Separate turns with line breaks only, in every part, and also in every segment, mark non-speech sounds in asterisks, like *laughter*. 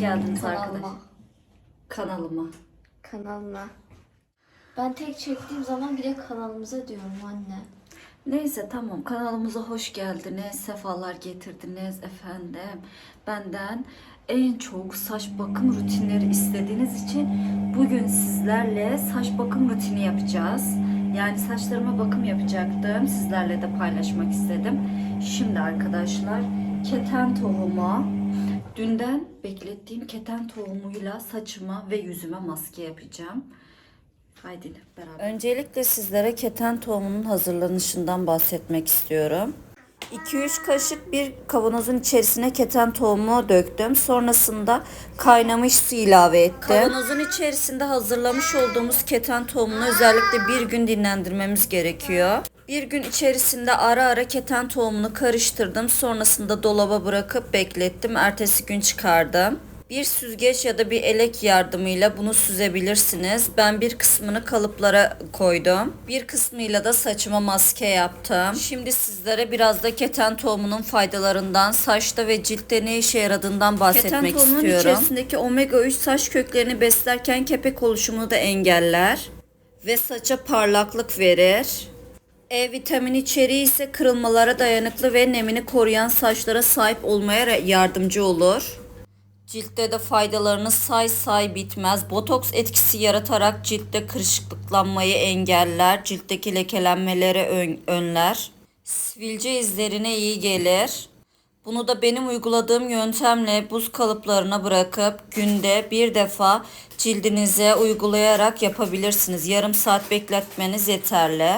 geldiniz
Kanalıma.
arkadaşlar. Kanalıma.
Kanalıma. Ben tek çektiğim zaman bile kanalımıza diyorum anne.
Neyse tamam kanalımıza hoş geldiniz. Sefalar getirdiniz efendim. Benden en çok saç bakım rutinleri istediğiniz için bugün sizlerle saç bakım rutini yapacağız. Yani saçlarıma bakım yapacaktım. Sizlerle de paylaşmak istedim. Şimdi arkadaşlar keten tohumu dünden beklettiğim keten tohumuyla saçıma ve yüzüme maske yapacağım. Haydi beraber. Öncelikle sizlere keten tohumunun hazırlanışından bahsetmek istiyorum. 2-3 kaşık bir kavanozun içerisine keten tohumu döktüm. Sonrasında kaynamış su ilave ettim. Kavanozun içerisinde hazırlamış olduğumuz keten tohumunu özellikle bir gün dinlendirmemiz gerekiyor. Bir gün içerisinde ara ara keten tohumunu karıştırdım. Sonrasında dolaba bırakıp beklettim. Ertesi gün çıkardım. Bir süzgeç ya da bir elek yardımıyla bunu süzebilirsiniz. Ben bir kısmını kalıplara koydum. Bir kısmıyla da saçıma maske yaptım. Şimdi sizlere biraz da keten tohumunun faydalarından, saçta ve ciltte ne işe yaradığından bahsetmek
Keten tohumunun
istiyorum. içerisindeki omega 3 saç köklerini beslerken kepek oluşumunu da engeller ve saça parlaklık verir. E vitamini içeriği ise kırılmalara dayanıklı ve nemini koruyan saçlara sahip olmaya yardımcı olur. Ciltte de faydalarını say say bitmez. Botoks etkisi yaratarak ciltte kırışıklıklanmayı engeller. Ciltteki lekelenmeleri ön- önler. Sivilce izlerine iyi gelir. Bunu da benim uyguladığım yöntemle buz kalıplarına bırakıp günde bir defa cildinize uygulayarak yapabilirsiniz. Yarım saat bekletmeniz yeterli.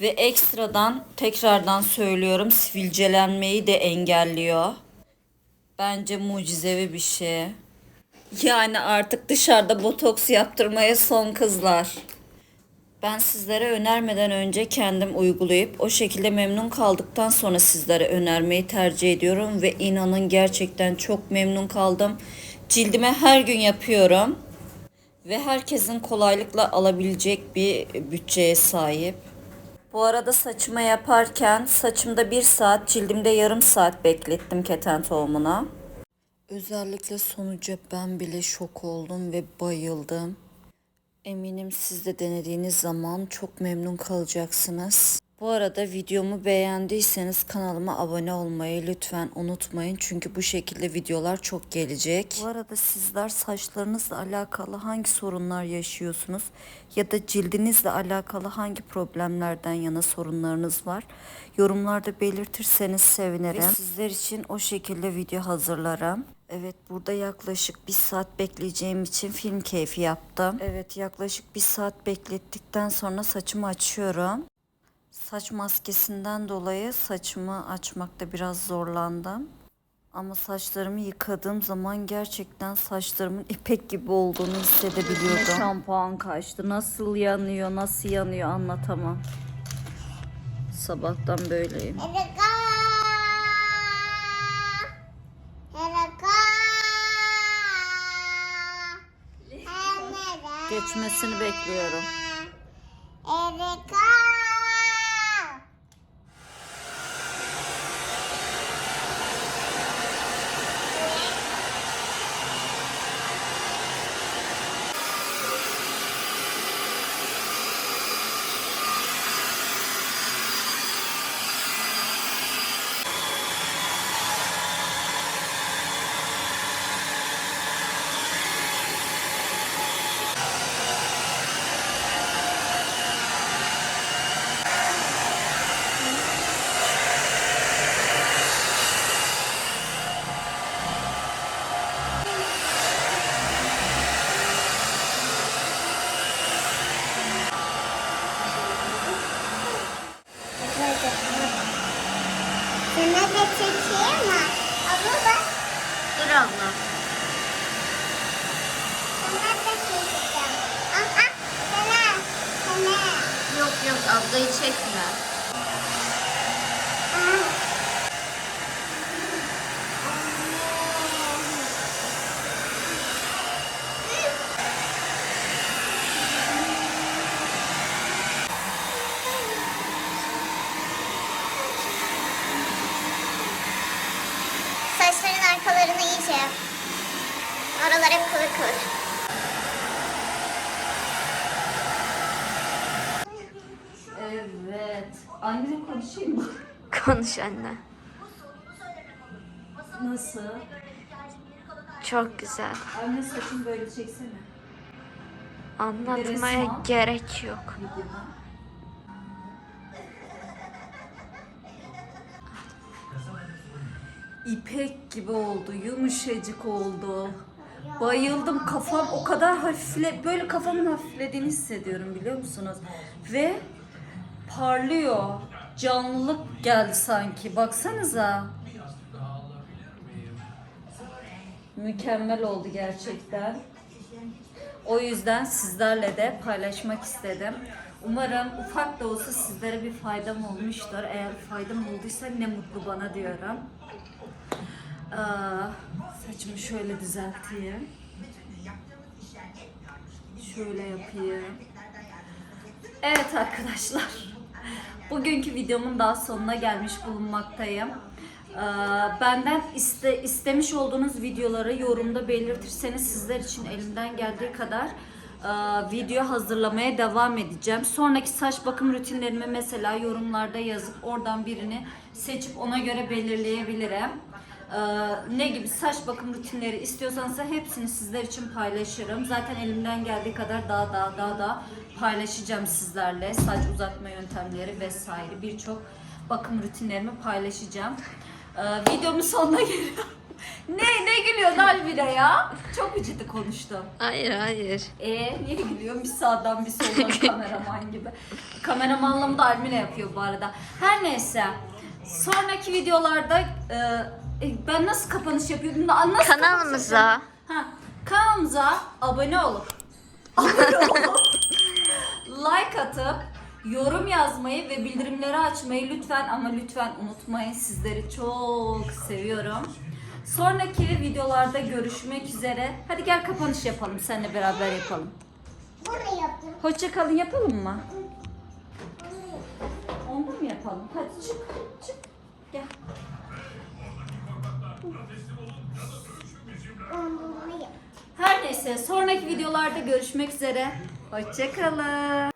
Ve ekstradan tekrardan söylüyorum sivilcelenmeyi de engelliyor. Bence mucizevi bir şey. Yani artık dışarıda botoks yaptırmaya son kızlar. Ben sizlere önermeden önce kendim uygulayıp o şekilde memnun kaldıktan sonra sizlere önermeyi tercih ediyorum ve inanın gerçekten çok memnun kaldım. Cildime her gün yapıyorum ve herkesin kolaylıkla alabilecek bir bütçeye sahip. Bu arada saçımı yaparken saçımda bir saat, cildimde yarım saat beklettim keten tohumuna. Özellikle sonuca ben bile şok oldum ve bayıldım. Eminim siz de denediğiniz zaman çok memnun kalacaksınız. Bu arada videomu beğendiyseniz kanalıma abone olmayı lütfen unutmayın. Çünkü bu şekilde videolar çok gelecek. Bu arada sizler saçlarınızla alakalı hangi sorunlar yaşıyorsunuz? Ya da cildinizle alakalı hangi problemlerden yana sorunlarınız var? Yorumlarda belirtirseniz sevinirim. Ve sizler için o şekilde video hazırlarım. Evet burada yaklaşık bir saat bekleyeceğim için film keyfi yaptım. Evet yaklaşık bir saat beklettikten sonra saçımı açıyorum. Saç maskesinden dolayı saçımı açmakta biraz zorlandım. Ama saçlarımı yıkadığım zaman gerçekten saçlarımın ipek gibi olduğunu hissedebiliyordum. Şampuan kaçtı. Nasıl yanıyor, nasıl yanıyor anlatamam. Sabahtan böyleyim.
Erika! Erika! Erika!
Geçmesini bekliyorum.
Erika! Sana da mi? Abla bak.
Dur abla.
Sana da çekeceğim. Aa, sana. Sana.
Yok yok ablayı çekme.
Oralar hep kıvır kıvır.
Evet. Anne konuşayım mı?
Konuş anne.
Nasıl?
Çok güzel.
Anne saçını böyle çeksene.
Anlatmaya
Resmen.
gerek yok.
İpek gibi oldu, yumuşacık oldu. Bayıldım. Kafam o kadar hafifle, böyle kafamın hafiflediğini hissediyorum biliyor musunuz? Ve parlıyor. Canlılık geldi sanki. Baksanıza. Mükemmel oldu gerçekten. O yüzden sizlerle de paylaşmak istedim. Umarım ufak da olsa sizlere bir faydam olmuştur. Eğer faydam olduysa ne mutlu bana diyorum. Aa, saçımı şöyle düzelteyim. Şöyle yapayım. Evet arkadaşlar. Bugünkü videomun daha sonuna gelmiş bulunmaktayım. Ee, Benden iste, istemiş olduğunuz videoları yorumda belirtirseniz sizler için elimden geldiği kadar e, video hazırlamaya devam edeceğim. Sonraki saç bakım rutinlerimi mesela yorumlarda yazıp oradan birini seçip ona göre belirleyebilirim. Ee, ne gibi saç bakım rutinleri istiyorsanız hepsini sizler için paylaşırım. Zaten elimden geldiği kadar daha daha daha daha paylaşacağım sizlerle. Saç uzatma yöntemleri vesaire birçok bakım rutinlerimi paylaşacağım. Ee, videomun sonuna geliyorum. *laughs* ne ne gülüyorsun Almira ya? Çok mu ciddi konuştum?
Hayır hayır.
E niye gülüyorsun? Bir sağdan bir soldan *laughs* kameraman gibi. Kameramanlığımı da Almina yapıyor bu arada. Her neyse. Sonraki videolarda e, e, ben nasıl kapanış yapıyordum da nasıl kapanış
Kanalımıza.
yapıyordum? Ha, kanalımıza abone olup abone *laughs* olup like atıp yorum yazmayı ve bildirimleri açmayı lütfen ama lütfen unutmayın. Sizleri çok seviyorum. Sonraki videolarda görüşmek üzere. Hadi gel kapanış yapalım. Seninle beraber yapalım.
Bunu yaptım.
Hoşça kalın yapalım mı? Onda mı yapalım? Hadi çık. Çık. Her neyse sonraki videolarda görüşmek üzere. Hoşça kalın.